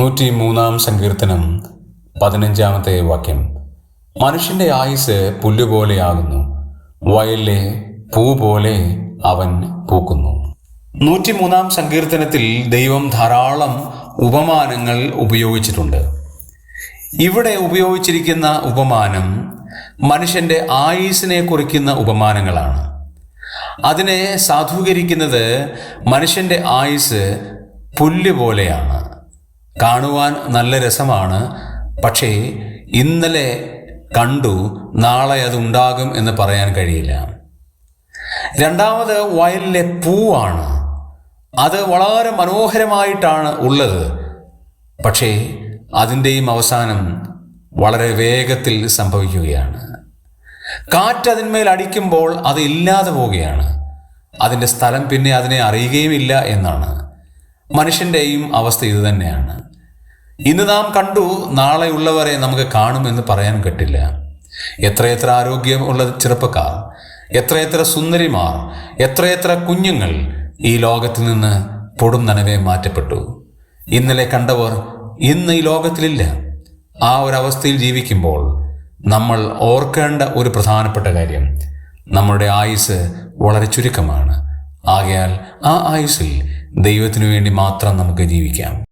നൂറ്റി മൂന്നാം സങ്കീർത്തനം പതിനഞ്ചാമത്തെ വാക്യം. മനുഷ്യന്റെ ആയുസ് പുല്ലുപോലെയാകുന്നു. വയലിലെ പൂ പോലെ അവൻ പൂക്കുന്നു. നൂറ്റിമൂന്നാം സങ്കീർത്തനത്തിൽ ദൈവം ധാരാളം ഉപമാനങ്ങൾ ഉപയോഗിച്ചിട്ടുണ്ട്. ഇവിടെ ഉപയോഗിച്ചിരിക്കുന്ന ഉപമാനം മനുഷ്യന്റെ ആയുസിനെ കുറിക്കുന്ന ഉപമാനങ്ങളാണ്. അതിനെ സാധൂകരിക്കുന്നത് മനുഷ്യന്റെ ആയുസ് പുല്ല് പോലെയാണ്. കാണുവാൻ നല്ല രസമാണ്. പക്ഷേ ഇന്നലെ കണ്ടു നാളെ അതുണ്ടാകും എന്ന് പറയാൻ കഴിയില്ല. രണ്ടാമത് വയലിലെ പൂവാണ്. അത് വളരെ മനോഹരമായിട്ടാണ് ഉള്ളത്. പക്ഷേ അതിന്റെയും അവസാനം വളരെ വേഗത്തിൽ സംഭവിക്കുകയാണ്. കാറ്റ് അതിന്മേൽ അടിക്കുമ്പോൾ അത് ഇല്ലാതെ പോവുകയാണ്. അതിന്റെ സ്ഥലം പിന്നെ അതിനെ അറിയുകയുമില്ല എന്നാണ്. മനുഷ്യന്റെയും അവസ്ഥ ഇത് തന്നെയാണ്. ഇന്ന് നാം കണ്ടു നാളെയുള്ളവരെ നമുക്ക് കാണുമെന്ന് പറയാൻ പറ്റില്ല. എത്രയെത്ര ആരോഗ്യമുള്ള ചെറുപ്പക്കാർ എത്രയെത്ര സുന്ദരിമാർ എത്രയെത്ര കുഞ്ഞുങ്ങൾ ഈ ലോകത്തിൽ നിന്ന് പൊടും നനവെ മാറ്റപ്പെട്ടു. ഇന്നലെ കണ്ടവർ ഇന്ന് ഈ ലോകത്തിലില്ല. ആ ഒരവസ്ഥയിൽ ജീവിക്കുമ്പോൾ നമ്മൾ ഓർക്കേണ്ട ഒരു പ്രധാനപ്പെട്ട കാര്യം നമ്മുടെ ആയുസ് വളരെ ചുരുക്കമാണ്. ആകയാൽ ആ ആയുസ്സിൽ ദൈവത്തിനു വേണ്ടി മാത്രം നമുക്ക് ജീവിക്കാം.